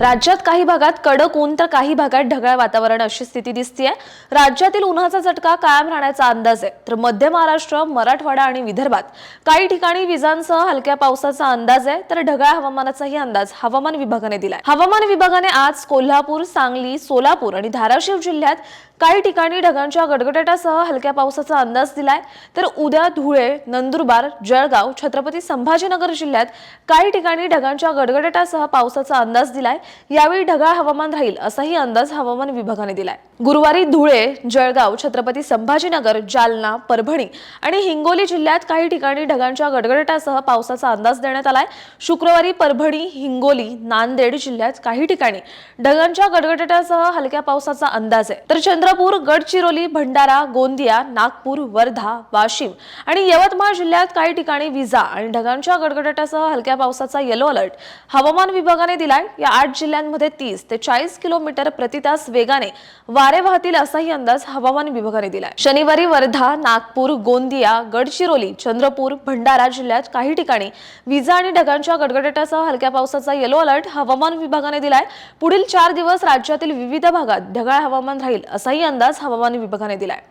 राज्यात काही भागात कडक ऊन तर काही भागात ढगाळ वातावरण अशी स्थिती दिसतीये. राज्यातील उन्हाचा झटका कायम राहण्याचा अंदाज आहे. तर मध्य महाराष्ट्र मराठवाडा आणि विदर्भात काही ठिकाणी विजांसह हलक्या पावसाचा अंदाज आहे. तर ढगाळ हवामानाचाही अंदाज हवामान विभागाने दिलाय. हवामान विभागाने आज कोल्हापूर सांगली सोलापूर आणि धाराशिव जिल्ह्यात काही ठिकाणी ढगांच्या गडगडाटासह हलक्या पावसाचा अंदाज दिलाय. तर उद्या धुळे नंदुरबार जळगाव छत्रपती संभाजीनगर जिल्ह्यात काही ठिकाणी ढगांच्या गडगडाटासह पावसाचा अंदाज दिलाय. यावेळी ढगाळ हवामान राहील असाही अंदाज हवामान विभागाने दिलाय. गुरुवारी धुळे जळगाव छत्रपती संभाजीनगर जालना परभणी आणि हिंगोली जिल्ह्यात काही ठिकाणी ढगांच्या गडगडाटासह पावसाचा अंदाज देण्यात आलाय. शुक्रवारी परभणी हिंगोली नांदेड जिल्ह्यात काही ठिकाणी ढगांच्या गडगडाटासह हलक्या पावसाचा अंदाज आहे. तर चंद्र चंद्रपूर गडचिरोली भंडारा गोंदिया नागपूर वर्धा वाशिम आणि यवतमाळ जिल्ह्यात काही ठिकाणी विजा आणि ढगांच्या गडगडाटासह हलक्या पावसाचा येलो अलर्ट हवामान विभागाने दिलाय या आठ जिल्ह्यांमध्ये तीस ते चाळीस किलोमीटर प्रति तास वेगाने वारे वाहतील असाही अंदाज हवामान विभागाने दिलाय. शनिवारी वर्धा नागपूर गोंदिया गडचिरोली चंद्रपूर भंडारा जिल्ह्यात काही ठिकाणी विजा आणि ढगांच्या गडगडाटासह हलक्या पावसाचा येलो अलर्ट हवामान विभागाने दिलाय. पुढील चार दिवस राज्यातील विविध भागात ढगाळ हवामान राहील असाही अंदाज हवामान विभागाने दिलाय.